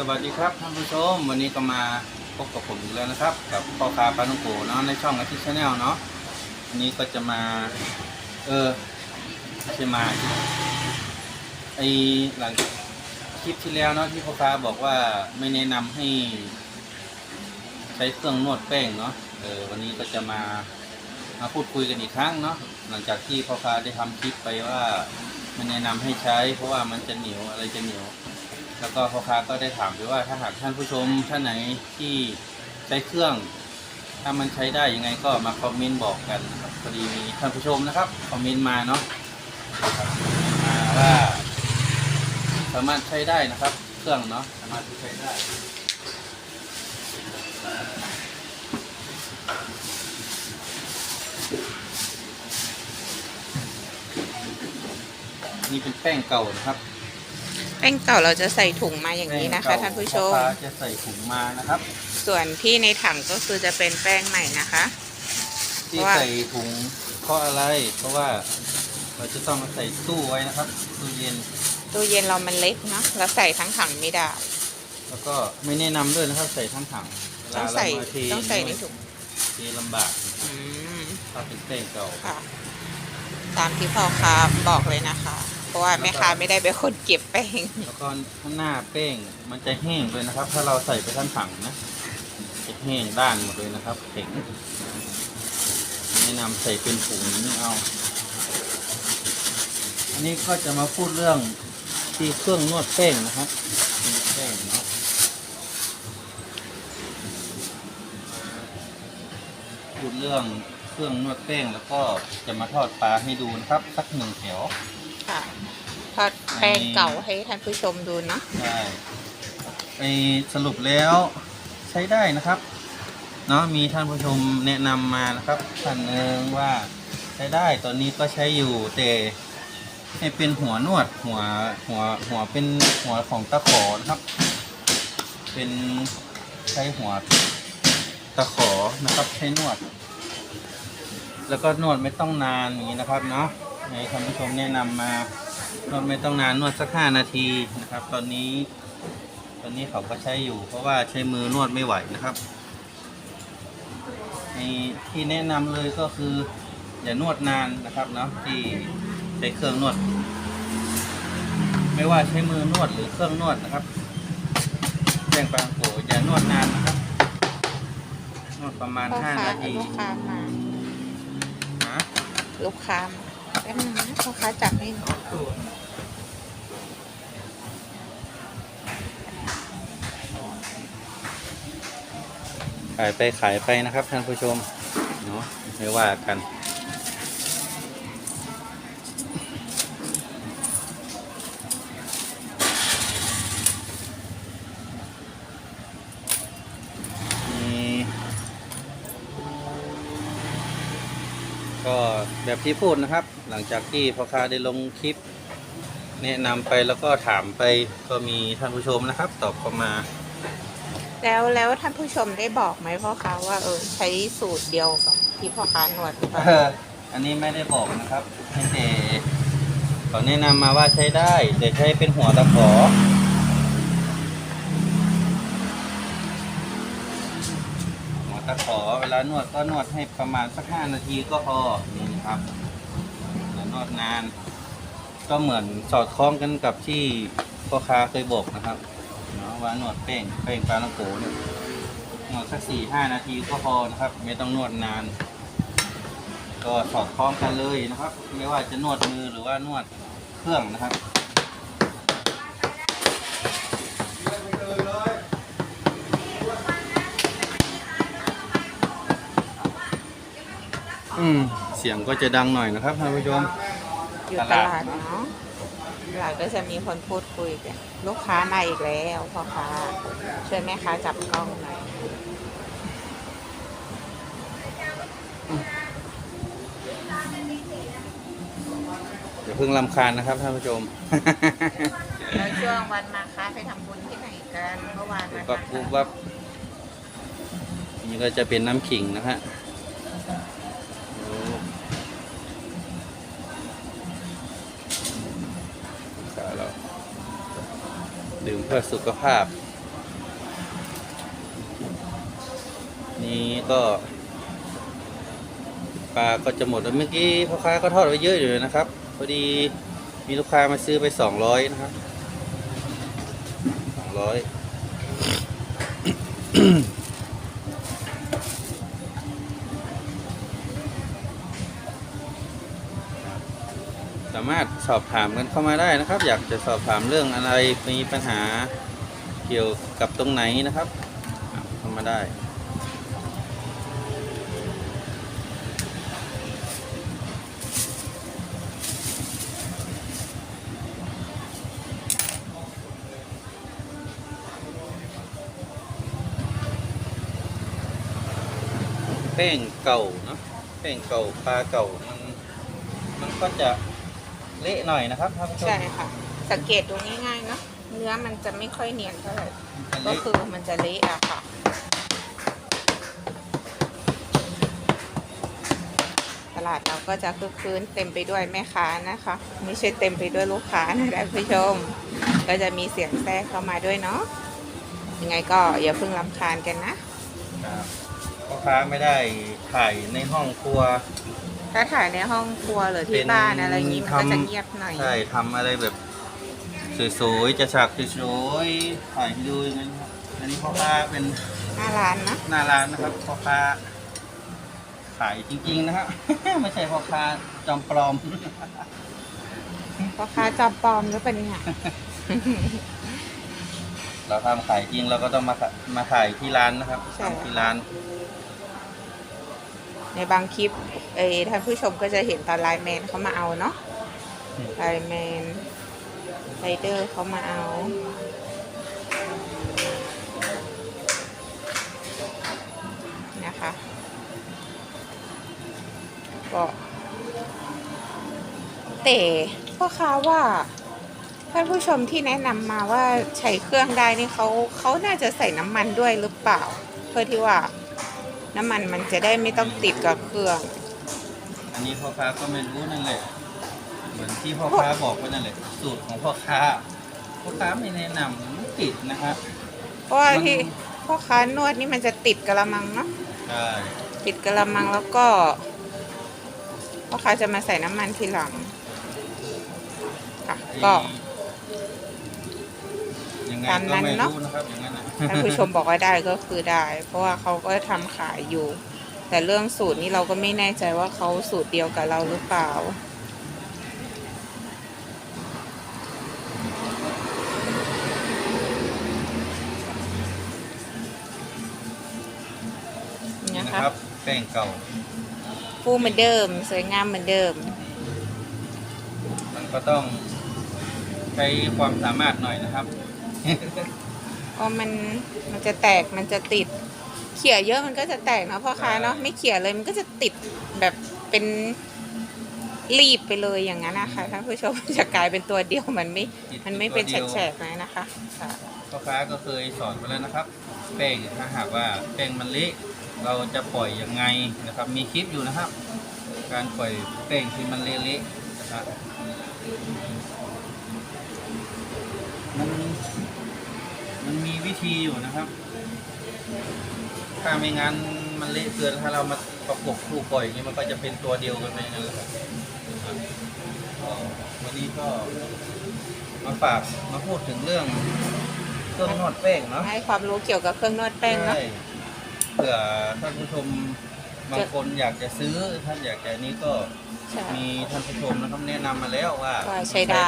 สวัสดีครับท่านผู้ชม วันนี้ก็มาพบกับผมอีกแล้วนะครับ กับพ่อค้าปลาต้งโกเนาะในช่องอาทิตย์ชาแนลเนาะวันนี้ก็จะมา เออไม่ใช่มาไอหลังคลิปที่แล้วเนาะที่พ่อค้าบอกว่าไม่แนะนำให้ ใช้เครื่องนวดแป้งเนาะเออวันนี้ก็จะมามาพูดคุยกันอีกครั้งเนาะหลังจากที่พ่อค้าได้ทำคลิปไปว่า ไม่แนะนำให้ใช้ เพราะว่ามันจะเหนียวอะไรจะเหนียว แล้วก็พ่อค้าก็ได้ถามไปว่าถ้าหากท่านผู้ชมท่านไหนที่ใช้เครื่อง ถ้ามันใช้ได้ยังไงก็มาคอมเมนต์บอกกันนะครับพอดีมีท่านผู้ชมนะครับคอมเมนต์มาเนาะมาว่าสามารถใช้ได้นะครับ เครื่องเนาะสามารถใช้ได้นี่เป็นแป้งเก่านะครับ แป้งเก่าเราจะใส่ถุงมาอย่างนี้นะคะแป้งท่านเก่ผู้ชมพ่อค้าจะใส่ถุงมานะครับ ส่วนที่ในถังก็คือจะเป็นแป้งใหม่นะคะที่เพราะว่าใส่ถุงเพราะอะไร เพราะว่าเราจะต้องมาใส่ตู้ไว้นะครับตู้เย็นตู้เย็นเรามันเล็กเนาะเราใส่ทั้งถังไม่ได้แล้วก็ไม่แนะนำด้วยนะครับ ใส่ทั้งถังเวต้ลาองเราใส่มาเทต้องใส่ในถุงเทลำบากอืมถ้าเป็นแป้งเก่าค่ะตามที่พ่อค้าบอกเลยนะคะเพ ราะว่าแม่ค้าไม่ได้เป็นคนเก็บแป้งแล้วก็ข้างหน้าแป้งมันจะแห้งเลยนะครับ ถ้าเราใส่ไปทั้งถังนะจะแห้งด้านหมดเลยนะครับแข็งแนะนำใส่เป็นถุงนี้เอา อันนี้ก็จะมาพูดเรื่องที่เครื่องนวดแป้งนะครับแป้งเนาะพูดเรื่องเครื่องนวดแป้งแล้วก็จะมาทอดปลาให้ดูนะครับ สักหนึ่งแถว ค่ะทอดแป้งเก่าให้ท่านผู้ชมดูเนาะใช่ไปสรุปแล้วใช้ได้นะครับเนาะมีท่านผู้ชมแนะนำมานะครับท่านหนึ่งว่าใช้ได้ตอนนี้ก็ใช้อยู่แต่ให้เป็นหัวนวดหัวหัวหัวเป็นหัวของตะขอนะครับ เป็นใช้หัวตะขอนะครับใช้นวด แล้วก็นวดไม่ต้องนานอย่างนี้นะครับเนาะ ในท่านผู้ชมแนะนำมานวดไม่ต้องนานนวดสักห้านาทีนะครับ ตอนนี้ ตอนนี้เขาก็ใช้อยู่ เพราะว่าใช้มือนวดไม่ไหวนะครับในที่แนะนำเลยก็คืออย่านวดนานนะครับเนาะที่ใช้เครื่องนวด ไม่ว่าใช้มือนวดหรือเครื่องนวดนะครับแจ้งปางโกอย่านวดนานนะครับนวดประมาณพ่อห้าค้านาทีลูกค้ามานะลูกค้ามาแป๊บนึงนะพ่อค้าจับให้หน่อยขายไปขายไปนะครับท่านผู้ชมเนาะไม่ว่ากันก็ แบบที่พูดนะครับ หลังจากที่พ่อค้าได้ลงคลิป แนะนำไปแล้วก็ถามไปก็มีท่านผู้ชมนะครับ ตอบเข้ามา แล้วแล้วท่านผู้ชมได้บอกไหมพ่อค้าว่าเออใช้สูตรเดียวกับที่พ่อค้านวดหรือเปล่าเอออันนี้ไม่ได้บอกนะครับเพียงแต่เขาแนะนำมาว่าใช้ได้แต่ใช้เป็นหัวตะขอ หัวตะขอเวลานวดก็นวดให้ประมาณสักห้านาทีก็พอนี่นะ ครับอย่านวดนาน ก็เหมือนสอดคล้องกันกับที่พ่อค้าเคยบอกนะครับเนาะว่านวดแป้งแป้งปลาต้องโกเนี่ยนวดสักสี่ห้านาทีก็พอนะครับ ไม่ต้องนวดนาน ก็สอดคล้องกันเลยนะครับ ไม่ว่าจะนวดมือหรือว่านวดเครื่องนะครับอืม เสียงก็จะดังหน่อยนะครับท่านผู้ชม อยู่ตลาดเนาะตลาดก็จะมีคนพูดคุยกันลูกค้ามาอีกแล้วพ่อค้าช่วยแม่ค้าจับกล้องหน่อยเดี๋ยวเพิ่งลำคาญนะครับท่านผู้ชม แล้วช่วงวันมาค้าไปทำบุญที่ไหนกันเมื่อวานปุ๊นะบวับคะปุ๊บวับนี่ก็จะเป็นน้ำขิงนะฮะ เพื่อสุขภาพ นี้ก็ปลาก็จะหมดแล้วเมื่อกี้พ่อค้าก็ทอดไว้เยอะอยู่นะครับพอดีมีลูกค้ามาซื้อไปสองร้อยนะครับสองร้อยามารถสอบถามกันเข้ามาได้นะครับ อยากจะสอบถามเรื่องอะไรมีปัญหาเกี่ยวกับตรงไหนนะครับเข้ามาได้แป้งเก่าเนาะแป้งเก่าปลาเก่ามันมันก็จะ เละหน่อยนะครับท่านผู้ชมใช่ค่ะ สังเกตดูง่ายๆเนาะเนื้อมันจะไม่ค่อยเนียนเท่าไหร่มันก็เละคือมันจะเละอะค่ะตลาดเราก็จะคึกคืนเต็มไปด้วยแม่ค้านะคะไม่ใช่เต็มไปด้วยลูกค้านะท่านผู้ชม ก็จะมีเสียงแทรกเข้ามาด้วยเนาะยังไงก็อย่าเพิ่งรำคาญกันนะครับพ่อค้าไม่ได้ถ่ายในห้องครัว ถ้าถ่ายในห้องครัวหรือเป็ที่นบ้านอะไรอย่างนี้มันก็จะทำเงียบหน่อย ใช่ทำอะไรแบบสวยๆจะฉากสวยๆถ่ายให้ดูอย่างนั้นครับอันนี้พ่อค้าเป็นหน้าร้านนะหน้าร้านนะครับพ่อค้าขายจริงๆนะครับไม่ใช่พ่อค้าจอมปลอมพ่อค้าจอมปลอมหรือเปล่าเนี่ยเราทำขายจริงเราก็ต้องมาขะมาถ่ายที่ร้านนะครับใช่ทำที่ร้าน ในบางคลิปเอท่านผู้ชมก็จะเห็นตอนไลน์แมนเขามาเอาเนาะไลน์แมนไรเดอร์เขามาเอานะคะก็แต่พ่อค้าว่าท่านผู้ชมที่แนะนำมาว่าใช้เครื่องได้นี่เขาเขาน่าจะใส่น้ำมันด้วยหรือเปล่า เพื่อที่ว่า น้ำมันมันจะได้ไม่ต้องติดกับเครื่อง อันนี้พ่อค้าก็ไม่รู้นั่นแหละ เหมือนที่พ่อค้าบอกไปนั่นแหละ สูตรของพ่อค้า พ่อค้าไม่แนะนำมันติดนะครับเพราะว่ามันที่พ่อค้านวดนี่มันจะติดกระมังเนาะใช่ติดกระมังแล้วก็พ่อค้าจะมาใส่น้ำมันทีหลังค่ะก็ยังไง ตามก็นั้นไม่เนอะรู้นะครับอย่างนั้นนะท่านผู้ชมบอกว่าได้ก็คือได้ เพราะว่าเขาก็ทำขายอยู่ แต่เรื่องสูตรนี่เราก็ไม่แน่ใจว่าเขาสูตรเดียวกับเราหรือเปล่านะนะคะครับแป้งเก่าฟูเหมือนเดิม สวยงามเหมือนเดิม มันก็ต้องใช้ความสามารถหน่อยนะครับ เพราะมันมันจะแตกมันจะติด เขี่ยเยอะมันก็จะแตกเนาะพ่อค้าเนาะไม่เขี่ยเลยมันก็จะติดแบบเป็นรีบไปเลยอย่างนั้นนะคะท่านผู้ชมจะกลายเป็นตัวเดียวมันไม่ติดมันไม่เป็นตัวเดียวแฉกๆเลยนะคะค่ะพ่อค้าก็เคยสอนไปแล้วนะครับแป้งถ้าหากว่าแป้งมันเละเราจะปล่อยยังไงนะครับ มีคลิปอยู่นะครับ การปล่อยแป้งที่มันเละๆนะครับ มันมีวิธีอยู่นะครับ ถ้าไม่งั้นมันเละเกินถ้าเรามาประกบคู่ปล่อยอย่างนี้มันก็จะเป็นตัวเดียวกันไปนั่นแหละครับก็วันนี้ก็มาฝากมาพูดถึงเรื่องเครื่องนวดแป้งเนาะให้ความรู้เกี่ยวกับเครื่องนวดแป้งเนาะใช่เผื่อท่านผู้ชมบางคนอยากจะซื้อท่านอยากจะนี้ก็ใช่มีท่านผู้ชมนะครับแนะนำมาแล้วว่าว่าใช้ได้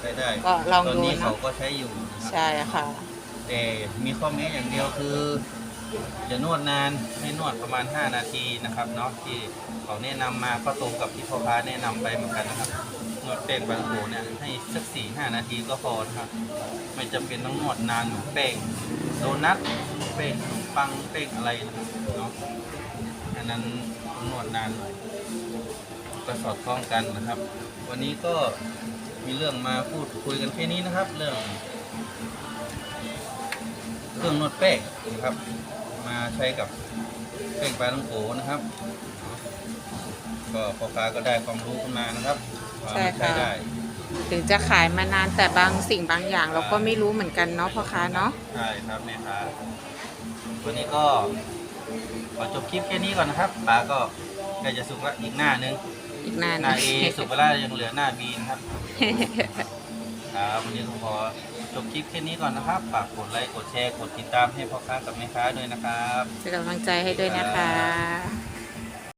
ใช้ได้ก็ลองตอนดูนี้เนเขาอะก็ใช้อยู่นะครับใช่ค่ะ แต่มีข้อแม้อย่างเดียวคืออย่านวดนานให้นวดประมาณ 5 นาทีนะครับเนาะที่เขาแนะนำมาก็ตรงกับที่พ่อค้าแนะนำไปเหมือนกันนะครับนวดแป้งบางโขเนี่ยให้สักสี่ห้านาทีก็พอนะครับ ไม่จำเป็นต้องนวดนานเหมือนแป้งโดนัทแป้งขนมปังแป้งอะไรนะครับเนาะอันนั้นนวดนานหน่อยก็สอดคล้องกันนะครับ วันนี้ก็มีเรื่องมาพูดคุยกันแค่นี้นะครับ เรื่อง เครื่องนวดแป้งนะครับ มาใช้กับแป้งปลาต้องโกนะครับ ก็พ่อค้าก็ได้ความรู้ขึ้นมานะครับว่าใช่มันค่ะใช้ได้ ถึงจะขายมานานแต่บางสิ่งบางอย่าง เราก็ไม่รู้เหมือนกันเนาะพ่อค้าเนาะ ใช่ครับแม่ค้าวันนี้ก็ขอจบคลิปแค่นี้ก่อนนะครับปลาก็ใกล้จะสุกละอีกหน้านึงอีกนานหน้าเอสุกไปแล้วยังเหลือหน้าบีนะครับ ครับวันนี้ก็ขอ จบคลิปแค่นี้ก่อนนะครับ ฝากกดไลค์ กดแชร์ กดติดตามให้พ่อค้ากับแม่ค้าด้วยนะครับ เป็นกำลังใจให้ด้วยนะคะ